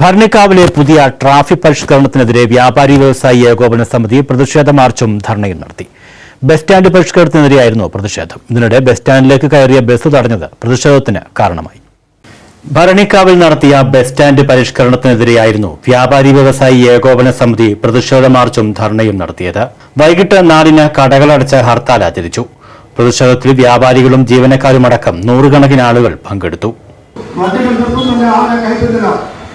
ഭരണിക്കാവിലെ പുതിയ ട്രാഫിക് പരിഷ്കരണത്തിനെതിരെ വ്യാപാരി വ്യവസായി ഏകോപന സമിതി പ്രതിഷേധ മാർച്ചും ധർണയും നടത്തി. ബസ് സ്റ്റാൻഡ് പരിഷ്കരണത്തിനെതിരെയായിരുന്നു പ്രതിഷേധം. ഇതിനിടെ ബസ് സ്റ്റാൻഡിലേക്ക് കയറിയ ബസ് തടഞ്ഞത് പ്രതിഷേധത്തിന് കാരണമായി. ഭരണിക്കാവിൽ നടത്തിയ ബസ് സ്റ്റാൻഡ് പരിഷ്കരണത്തിനെതിരെയായിരുന്നു വ്യാപാരി വ്യവസായി ഏകോപന സമിതി പ്രതിഷേധ മാർച്ചും ധർണയും നടത്തിയത്. വൈകിട്ട് നാലിന് കടകളടച്ച് ഹർത്താൽ ആചരിച്ചു. പ്രതിഷേധത്തിൽ വ്യാപാരികളും ജീവനക്കാരുമടക്കം നൂറുകണക്കിന് ആളുകൾ പങ്കെടുത്തു.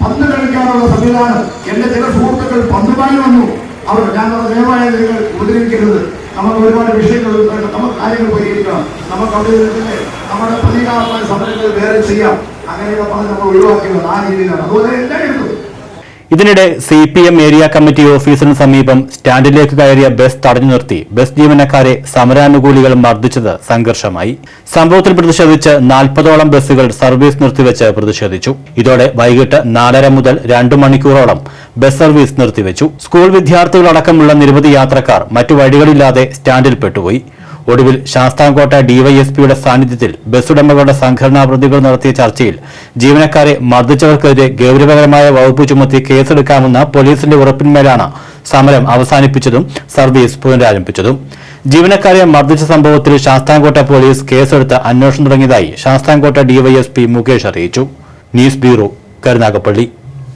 പന്ത് കളിക്കാനുള്ള സംവിധാനം എന്റെ ചില സുഹൃത്തുക്കൾ പന്തുമായി വന്നു. അവർ ഞാൻ ദയവായ നിങ്ങൾ ഉപദ്രവിക്കരുത്. നമുക്ക് ഒരുപാട് വിഷയങ്ങൾ നമുക്ക് കാര്യങ്ങൾ പരിഹരിക്കണം. നമുക്ക് അവിടെ നമ്മുടെ പ്രതികാരമായ സമരങ്ങൾ വേറെ ചെയ്യാം. അങ്ങനെയൊക്കെ പറഞ്ഞ് നമ്മൾ ഒഴിവാക്കിയത് ആ രീതിയിലാണ്. അതുപോലെ എല്ലായിടത്തും ഇതിനിടെ C P M area committee ഓഫീസിന് സമീപം സ്റ്റാൻഡിലേക്ക് കയറിയ ബസ് തടഞ്ഞു നിർത്തി. ബസ് ജീവനക്കാരെ സമരാനുകൂലികൾ മർദ്ദിച്ചത് സംഘർഷമായി. സംഭവത്തിൽ പ്രതിഷേധിച്ച് നാൽപ്പതോളം ബസ്സുകൾ സർവീസ് നിർത്തിവെച്ച് പ്രതിഷേധിച്ചു. ഇതോടെ വൈകിട്ട് നാലര മുതൽ രണ്ടു മണിക്കൂറോളം ബസ് സർവീസ് നിർത്തിവെച്ചു. സ്കൂൾ വിദ്യാർത്ഥികളടക്കമുള്ള നിരവധി യാത്രക്കാർ മറ്റു വഴികളില്ലാതെ സ്റ്റാൻഡിൽ പെട്ടുപോയി ഒടുവിൽ ശാസ്താംകോട്ട ഡിവൈഎസ്പിയുടെ സാന്നിധ്യത്തിൽ ബസ്സുടമകളുടെ സംഘടനാ പ്രതികൾ നടത്തിയ ചർച്ചയിൽ ജീവനക്കാരെ മർദ്ദിച്ചവർക്കെതിരെ ഗൌരവകരമായ വകുപ്പ് ചുമത്തി കേസെടുക്കാമെന്ന പോലീസിന്റെ ഉറപ്പിന്മേലാണ് സമരം അവസാനിപ്പിച്ചതും സർവീസ് പുനരാരംഭിച്ചതും. ജീവനക്കാരെ മർദ്ദിച്ച സംഭവത്തിൽ ശാസ്താംകോട്ട പോലീസ് കേസെടുത്ത് അന്വേഷണം തുടങ്ങിയതായി ശാസ്താംകോട്ട ഡിവൈഎസ്പി മുകേഷ് അറിയിച്ചു. News bureau Karunagappally.